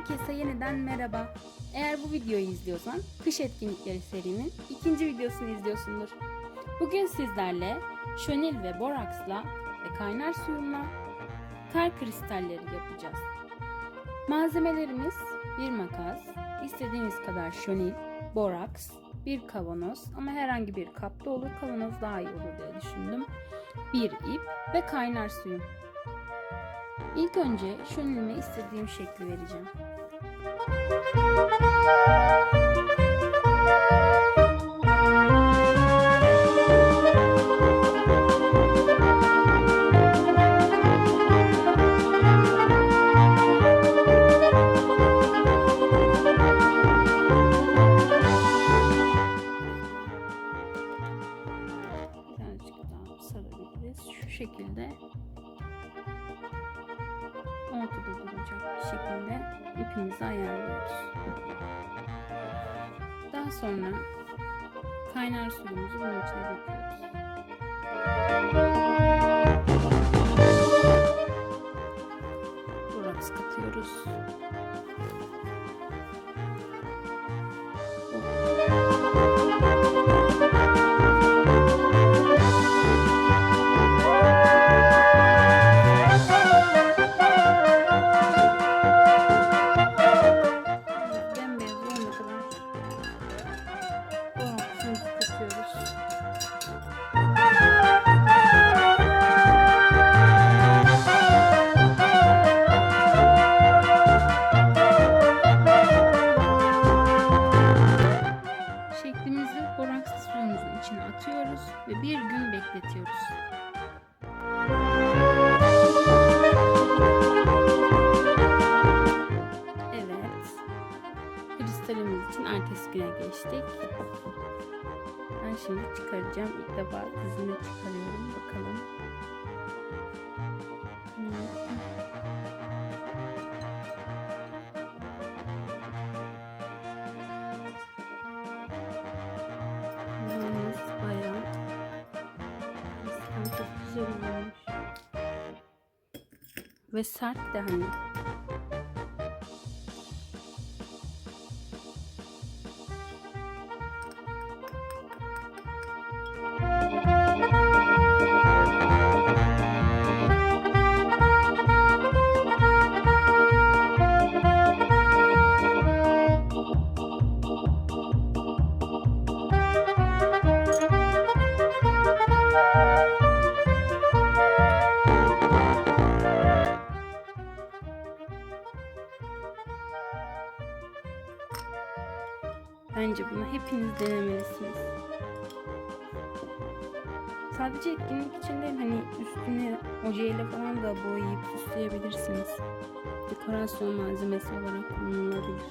Herkese yeniden merhaba. Eğer bu videoyu izliyorsan kış etkinlikleri serinin ikinci videosunu izliyorsundur. Bugün sizlerle şönil ve boraksla ve kaynar suyumla kar kristalleri yapacağız. Malzemelerimiz bir makas, istediğiniz kadar şönil, boraks, bir kavanoz ama herhangi bir kapta olur kavanoz daha iyi olur diye düşündüm. Bir ip ve kaynar suyum. İlk önce şönilime istediğim şekli vereceğim. Birazcık daha sarabiliriz. Şu şekilde ortada duracak şekilde ipimizi ayarlıyoruz. Daha sonra kaynar suyumuzu bunun içine döküyoruz. Boraks katıyoruz. Şeklimizi boraks suyumuzun içine atıyoruz ve bir gün bekletiyoruz. Evet. Kristalimiz için ertesi güne geçtik. Ben şimdi çıkaracağım. İlk defa dizini çıkarıyorum. Bakalım. Ve sert de hani. Bence bunu hepiniz denemelisiniz. Sadece etkinlik için değil hani üstüne ojeyle falan da boyayıp süsleyebilirsiniz. Dekorasyon malzemesi olarak kullanılabilir.